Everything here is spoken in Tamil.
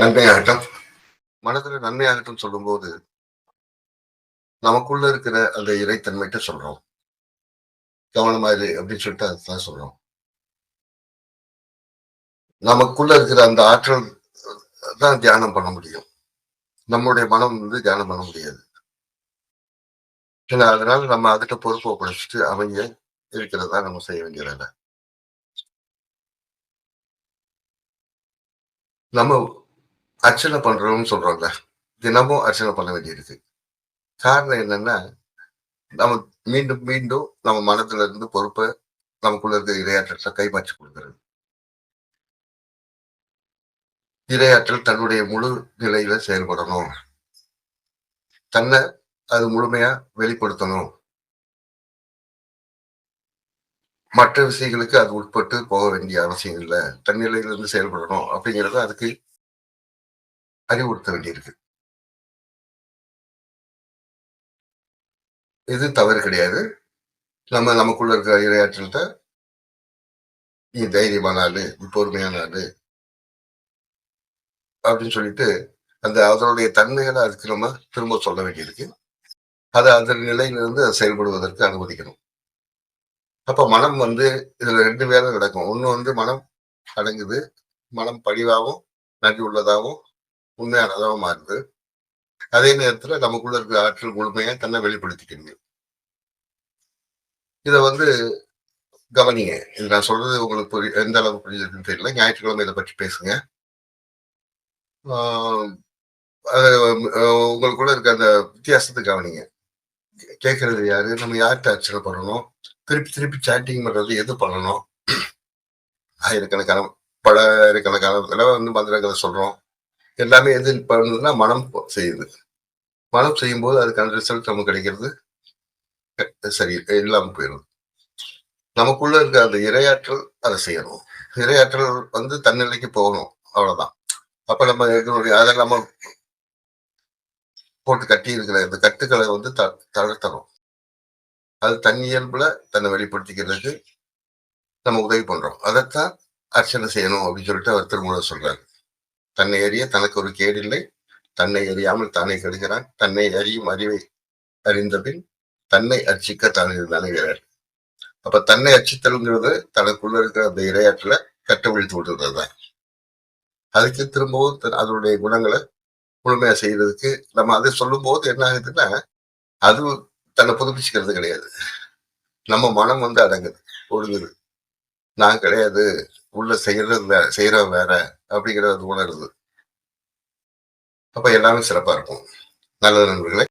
நன்மையாகட்டும். மனதுல நன்மையாகட்டும் சொல்லும்போது நமக்குள்ள இருக்கிற அந்த இறைத்தன்மைட்ட சொல்றோம். கவனமா இரு அப்படின்னு சொல்லிட்டு அதுதான் சொல்றோம். நமக்குள்ள இருக்கிற அந்த ஆற்றல் தான் தியானம் பண்ண முடியும். நம்மளுடைய மனம் வந்து தியானம் பண்ண முடியாது. ஏன்னா அதனால நம்ம அதுகிட்ட பொறுப்பை ஒப்படைச்சிட்டு அவங்க இருக்கிறதா நம்ம செய்ய வேண்டிய வேலை நம்ம அர்ச்சனை பண்றோம்னு சொல்றோம்ல தினமும் அர்ச்சனை பண்ண வேண்டியிருக்கு. காரணம் என்னன்னா நம்ம மீண்டும் மீண்டும் நம்ம மனத்துல இருந்து பொறுப்பை நமக்குள்ள இருக்கிற இரையாற்றத்தை கைமாற்றி கொடுக்கிறது இரையாற்றல் தன்னுடைய முழு நிலையில செயல்படணும். தன்னை அது முழுமையா வெளிப்படுத்தணும். மற்ற விஷயங்களுக்கு அது உட்பட்டு போக வேண்டிய அவசியம் இல்லை. தன்னிலையிலிருந்து செயல்படணும். அப்படிங்கிறது அதுக்கு அறிவுறுத்த வேண்டியிருக்கு. இது தவறு கிடையாது. நம்ம நமக்குள்ள இருக்கிற இரையாற்றல்கிட்ட நீ தைரியமான ஆளு நீ பொறுமையான ஆளு அப்படின்னு சொல்லிட்டு அந்த அதனுடைய தன்மைகளை அதுக்கு நம்ம திரும்ப சொல்ல வேண்டியிருக்கு. அதை அந்த நிலையிலிருந்து செயல்படுவதற்கு அனுமதிக்கணும். அப்ப மனம் வந்து இதுல ரெண்டு வேலை நடக்கும். ஒன்று வந்து மனம் அடங்குது மனம் பழிவாகவும் நன்றி உள்ளதாகவும் உண்மையானதாக மாறுது அதே நேரத்துல நமக்குள்ள இருக்கிற ஆற்றல் முழுமையா தன்னை வெளிப்படுத்திக்கணும் இதை வந்து கவனிங்க. இது நான் சொல்றது உங்களுக்கு புரிய எந்த அளவுக்கு புரிஞ்சிருக்குன்னு தெரியல. ஞாயிற்றுக்கிழமை இதை பற்றி பேசுங்க. உங்களுக்குள்ள இருக்க அந்த வித்தியாசத்தை கவனிங்க. கேட்கறது யாரு? நம்ம யார்கிட்ட அர்ச்சனை பண்ணணும் திருப்பி திருப்பி சேட்டிங் பண்றது எது பண்ணணும்? ஆயிரக்கணக்கான பல ஆயிரக்கணக்கான தடவை வந்து மந்திரங்களை சொல்றோம். எல்லாமே எது பண்ணுதுன்னா மனம் செய்யுது. மனம் செய்யும் போது அதுக்கான ரிசல்ட் நமக்கு கிடைக்கிறது. சரி இல்லாமல் போயிடும் நமக்குள்ள இருக்க அந்த இரையாற்றல் அதை செய்யணும். இரையாற்றல் வந்து தன்னிலைக்கு போகணும். அவ்வளவுதான். அப்ப நம்ம எங்களுடைய அதை நம்ம போட்டு கட்டி இருக்கிற இந்த கட்டுக்களை வந்து த தளர்த்தணும். அது தன் இயல்புல தன்னை வெளிப்படுத்திக்கிறதுக்கு நம்ம உதவி பண்றோம். அதைத்தான் அர்ச்சனை செய்யணும் அப்படின்னு சொல்லிட்டு அவர் திருமூலம் சொல்றாரு. தன்னை அறிய தனக்கு ஒரு கேடில்லை. தன்னை அறியாமல் தானே கெடுகிறான். தன்னை அறியும் அறிவை அறிந்த பின் தன்னை அர்ச்சிக்க தானே நினைகிறார். அப்ப தன்னை அர்ச்சித்தல்ங்கிறது தனக்குள்ள இருக்கிற அந்த இரையாற்றல கட்டவிழ்த்து விடுறது தான் அதுக்கு திரும்பவும் அதனுடைய குணங்களை முழுமையா செய்யறதுக்கு நம்ம அதை சொல்லும் போது என்ன ஆகுதுன்னா அது தன்னை புதுப்பிச்சுக்கிறது கிடையாது. நம்ம மனம் வந்து அடங்குது ஒழுங்குது நான் கிடையாது உள்ள செய்யறது செய்யறது செய்யற வேற அப்படிங்கிறது உணருது. அப்ப எல்லாமே சிறப்பா இருக்கும். நல்ல நண்பர்களே.